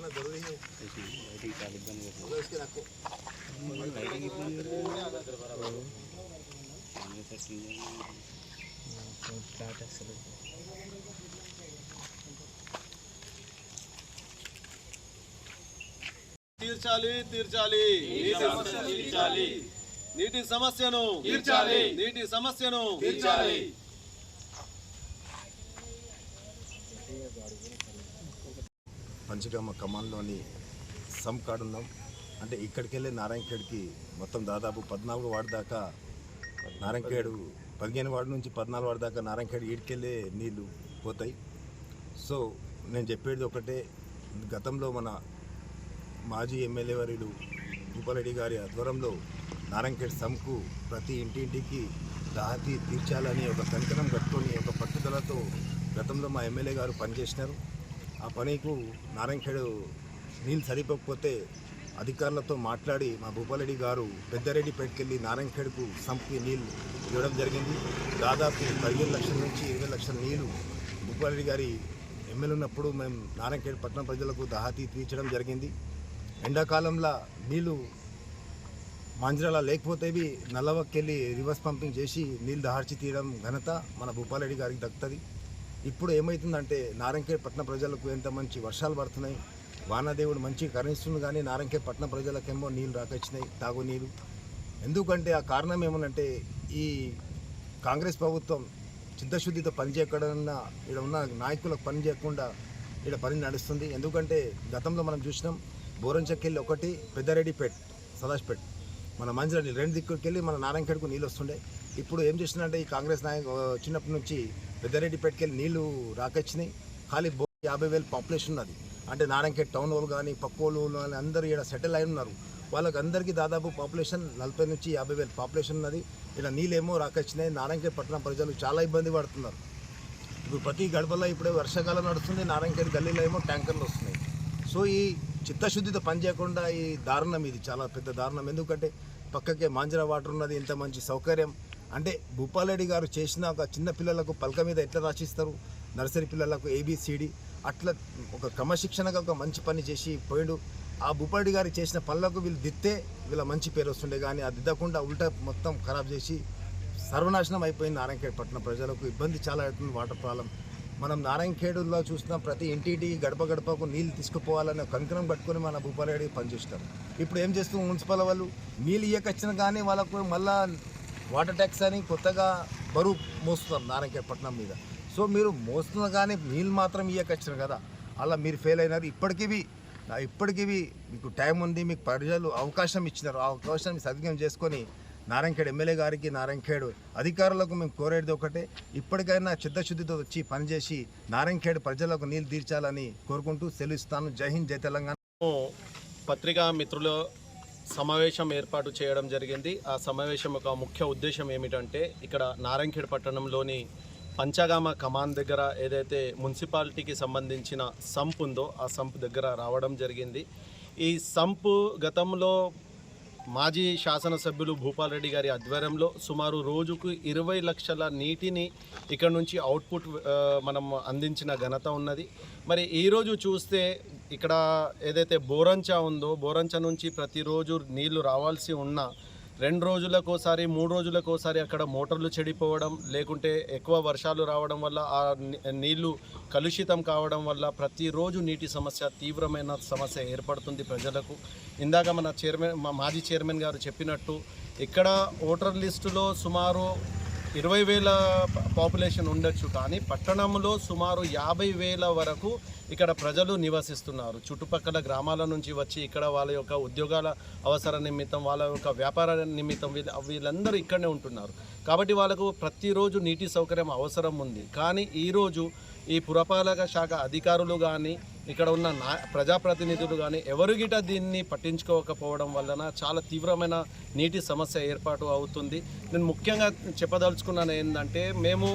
खाना जरूरी है मगर इसके रखो తీర్చాలి తీర్చాలి నీటి సమస్యను తీర్చాలి నీటి సమస్యను తీర్చాలి పంచగామ కమాన్లోని సమ్ ఉన్నాం. అంటే ఇక్కడికి వెళ్ళి నారాయణఖేడ్కి మొత్తం దాదాపు పద్నాలుగు వార్డు దాకా నారాయణఖేడు పదిహేను వార్డు నుంచి పద్నాలుగు వార్డు దాకా నారాయణఖేడ్ ఈడికెళ్ళే నీళ్ళు పోతాయి. సో నేను చెప్పేది ఒకటే గతంలో మన మాజీ ఎమ్మెల్యే వర్యులు భూపాలరెడ్డి గారి ఆధ్వర్యంలో నారాయణఖేడ్ సమ్కు ప్రతి ఇంటింటికి దాహతి తీర్చాలని ఒక కంకణం కట్టుకొని ఒక పట్టుదలతో గతంలో మా ఎమ్మెల్యే గారు పనిచేసినారు. ఆ పనికి నారాయణఖేడు నీళ్ళు సరిపోకపోతే అధికారులతో మాట్లాడి మా భూపాలరెడ్డి గారు పెద్దరెడ్డిపేటకెళ్ళి నారాయణఖేడ్కు సంపి నీళ్ళు ఇవ్వడం జరిగింది. దాదాపు పదిహేను లక్షల నుంచి ఇరవై లక్షల నీళ్ళు భూపాలరెడ్డి గారి ఎమ్మెల్యే ఉన్నప్పుడు మేము నారాయణఖేడ్ పట్టణ ప్రజలకు దహాతీ తీర్చడం జరిగింది. ఎండాకాలంలో నీళ్ళు మాంజరాల లేకపోతేవి నల్లవక్కెళ్ళి రివర్స్ పంపింగ్ చేసి నీళ్ళు దహార్చి తీయడం ఘనత మన భూపాలరెడ్డి గారికి దక్కుతుంది. ఇప్పుడు ఏమవుతుందంటే నారంకే పట్టణ ప్రజలకు ఎంత మంచి వర్షాలు పడుతున్నాయి వానాదేవుడు మంచి కరుణిస్తుంది కానీ నారంకే పట్టణ ప్రజలకేమో నీళ్ళు రాకొచ్చినాయి తాగునీరు. ఎందుకంటే ఆ కారణం ఏమనంటే ఈ కాంగ్రెస్ ప్రభుత్వం చిత్తశుద్ధితో పనిచేయకుండా ఇక్కడ ఉన్న నాయకులకు పని చేయకుండా ఇక్కడ పని నడుస్తుంది. ఎందుకంటే గతంలో మనం చూసినాం బోరంచెక్కెళ్ళి ఒకటి పెద్దారెడ్డిపేట్ సదాజ్పేట్ మన మంజిరా రెండు దిక్కులకి వెళ్ళి మన నారాయణఖేడ్కు నీళ్ళు వస్తుండే. ఇప్పుడు ఏం చేస్తున్నాడంటే ఈ కాంగ్రెస్ నాయకు చిన్నప్పటి నుంచి పెద్దారెడ్డిపేటకెళ్ళి నీళ్ళు రాకొచ్చినాయి. ఖాళీ బో యాభై వేలు పాపులేషన్ ఉన్నది. అంటే నారాయణఖేడ్ టౌన్ వాళ్ళు కానీ పక్కోళ్ళు కానీ అందరూ ఇక్కడ సెటిల్ అయి ఉన్నారు. వాళ్ళకి అందరికీ దాదాపు పాపులేషన్ నలభై నుంచి యాభై వేలు పాపులేషన్ ఉన్నది. ఇక్కడ నీళ్ళేమో రాకొచ్చినాయి. నారాయణఖేడ్ పట్టణ ప్రజలు చాలా ఇబ్బంది పడుతున్నారు. ఇప్పుడు ప్రతి గడపలో ఇప్పుడే వర్షాకాలం నడుస్తుంది. నారాయణఖేడ్ గల్లీలో ఏమో ట్యాంకర్లు వస్తున్నాయి. సో ఈ చిత్తశుద్ధితో పనిచేయకుండా ఈ దారుణం ఇది. చాలా పెద్ద దారుణం. ఎందుకంటే పక్కకే మాంజరా వాటర్ ఉన్నది. ఇంత మంచి సౌకర్యం. అంటే భూపాలరెడ్డి గారు చేసిన ఒక చిన్న పిల్లలకు పలక మీద ఎట్లా రాసిస్తారు? నర్సరీ పిల్లలకు ఏబిసిడి అట్లా ఒక క్రమశిక్షణగా ఒక మంచి పని చేసి పోయిండు. ఆ భూపాలరెడ్డి గారు చేసిన పనులకు వీళ్ళు దిత్తే వీళ్ళ మంచి పేరు వస్తుండే కానీ అది దిద్దకుండా ఉల్టా మొత్తం ఖరాబ్ చేసి సర్వనాశనం అయిపోయింది నారాయణఖేడ్ పట్టణ ప్రజలకు. ఇబ్బంది చాలా అవుతుంది వాటర్ ప్రాబ్లం. మనం నారాయణఖేడులో చూసిన ప్రతి ఇంటింటి గడప గడపకు నీళ్ళు తీసుకుపోవాలనే కంకణం పట్టుకొని మన భూపాలరెడ్డి పనిచేస్తారు. ఇప్పుడు ఏం చేస్తున్నాం మున్సిపల్ వాళ్ళు? నీళ్ళు ఇయ్యకొచ్చినా కానీ వాళ్ళకు మళ్ళీ వాటర్ ట్యాక్స్ అని కొత్తగా బరువు మోస్తున్నారు నారాయణపట్నం మీద. సో మీరు మోస్తున్న కానీ నీళ్ళు మాత్రం ఇయ్యకొచ్చారు కదా. అలా మీరు ఫెయిల్ అయినారు. ఇప్పటికివి నా ఇప్పటికివి మీకు టైం ఉంది మీకు ప్రజలు అవకాశం ఇచ్చినారు. ఆ అవకాశాన్ని సద్వినియోగం చేసుకొని నారాయణఖేడ్ ఎమ్మెల్యే గారికి నారాయణఖేడ్ అధికారులకు మేము కోరేది ఒకటే. ఇప్పటికైనా చిత్తశుద్ధితో వచ్చి పనిచేసి నారాయణఖేడ్ ప్రజలకు నీళ్ళు తీర్చాలని కోరుకుంటూ సెలవిస్తాను. జై హింద్ జై తెలంగాణ. పత్రికా మిత్రులు సమావేశం ఏర్పాటు చేయడం జరిగింది. ఆ సమావేశం యొక్క ముఖ్య ఉద్దేశం ఏమిటంటే ఇక్కడ నారాయణఖేడ్ పట్టణంలోని పంచగామ కమాన్ దగ్గర ఏదైతే మున్సిపాలిటీకి సంబంధించిన సంప్ ఉందో ఆ సంప్ దగ్గర రావడం జరిగింది. ఈ సంపు గతంలో మాజీ శాసనసభ్యులు భూపాల్ రెడ్డి గారి ఆధ్వర్యంలో సుమారు రోజుకు ఇరవై లక్షల నీటిని ఇక్కడ నుంచి అవుట్పుట్ మనం అందించిన ఘనత ఉన్నది. మరి ఈరోజు చూస్తే ఇక్కడ ఏదైతే బోరంచా ఉందో బోరంచా నుంచి ప్రతిరోజు నీళ్ళు రావాల్సి ఉన్న రెండు రోజులకోసారి మూడు రోజులకోసారి అక్కడ మోటార్లు చెడిపోవడం లేకుంటే ఎక్కువ వర్షాలు రావడం వల్ల ఆ నీళ్ళు కలుషితం కావడం వల్ల ప్రతిరోజు నీటి సమస్య తీవ్రమైన సమస్య ఏర్పడుతుంది ప్రజలకు. ఇందాక మన చైర్మన్ మా మాజీ చైర్మన్ గారు చెప్పినట్టు ఇక్కడ ఓటర్ లిస్టులో సుమారు ఇరవై వేల పాపులేషన్ ఉండొచ్చు కానీ పట్టణంలో సుమారు యాభై వేల వరకు ఇక్కడ ప్రజలు నివసిస్తున్నారు. చుట్టుపక్కల గ్రామాల నుంచి వచ్చి ఇక్కడ వాళ్ళ యొక్క ఉద్యోగాల అవసర నిమిత్తం వాళ్ళ యొక్క వ్యాపార నిమిత్తం వీళ్ళ వీళ్ళందరూ ఇక్కడనే ఉంటున్నారు. కాబట్టి వాళ్ళకు ప్రతిరోజు నీటి సౌకర్యం అవసరం ఉంది. కానీ ఈరోజు ఈ పురపాలక శాఖ అధికారులు కానీ ఇక్కడ ఉన్న నా ప్రజాప్రతినిధులు కానీ ఎవరు గిట దీన్ని పట్టించుకోకపోవడం వలన చాలా తీవ్రమైన నీటి సమస్య ఏర్పాటు అవుతుంది. నేను ముఖ్యంగా చెప్పదలుచుకున్నాను ఏంటంటే మేము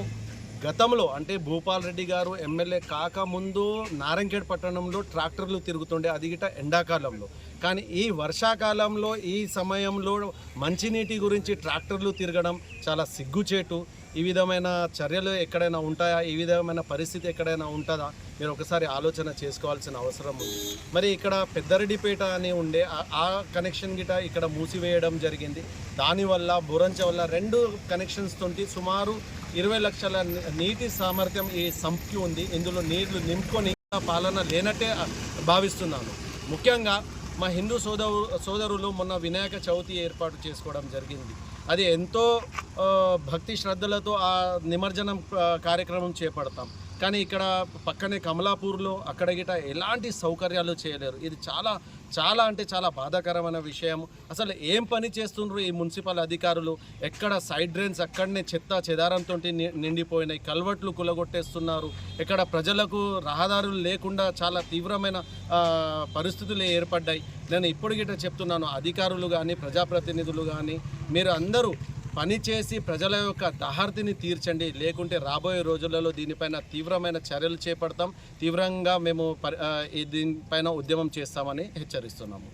గతంలో అంటే భూపాల్ రెడ్డి గారు ఎమ్మెల్యే కాకముందు నారంకేడ్ పట్టణంలో ట్రాక్టర్లు తిరుగుతుండే అది గిట ఎండాకాలంలో. కానీ ఈ వర్షాకాలంలో ఈ సమయంలో మంచినీటి గురించి ట్రాక్టర్లు తిరగడం చాలా సిగ్గుచేటు. ఈ విధమైన చర్యలు ఎక్కడైనా ఉంటాయా? ఈ విధమైన పరిస్థితి ఎక్కడైనా ఉంటుందా? మీరు ఒకసారి ఆలోచన చేసుకోవాల్సిన అవసరం ఉంది. మరి ఇక్కడ పెద్దరెడ్డిపేట అని ఉండే ఆ- ఆ కనెక్షన్ గిట ఇక్కడ మూసివేయడం జరిగింది. దానివల్ల బురంచ వల్ల రెండు కనెక్షన్స్ తోటి సుమారు ఇరవై లక్షల నీటి సామర్థ్యం ఈ సంప్కి ఉంది. ఇందులో నీళ్ళు నింపుకొని పాలన లేనట్టే భావిస్తున్నాను. ముఖ్యంగా మా హిందూ సోదరు సోదరులు మొన్న వినాయక చవితి ఏర్పాటు చేసుకోవడం జరిగింది. అది ఎంతో భక్తి శ్రద్ధలతో ఆ నిమజ్జనం కార్యక్రమం చేపడతాం. కానీ ఇక్కడ పక్కనే కమలాపూర్లో అక్కడ గిట ఎలాంటి సౌకర్యాలు చేయలేరు. ఇది చాలా చాలా అంటే చాలా బాధాకరమైన విషయం. అసలు ఏం పని చేస్తుండ్రు ఈ మున్సిపల్ అధికారులు? ఎక్కడ సైడ్ డ్రైన్స్ అక్కడనే చెత్త చెదారంతో నిండిపోయినాయి కల్వర్ట్లు కులగొట్టేస్తున్నారు. ఇక్కడ ప్రజలకు రహదారులు లేకుండా చాలా తీవ్రమైన పరిస్థితులు ఏర్పడ్డాయి. నేను ఇప్పుడు గిట్ట చెప్తున్నాను అధికారులు కానీ ప్రజాప్రతినిధులు కానీ మీరు అందరూ పనిచేసి ప్రజల యొక్క దహార్తిని తీర్చండి. లేకుంటే రాబోయే రోజులలో దీనిపైన తీవ్రమైన చర్యలు చేపడతాం. తీవ్రంగా మేము దీనిపైన ఉద్యమం చేస్తామని హెచ్చరిస్తున్నాము.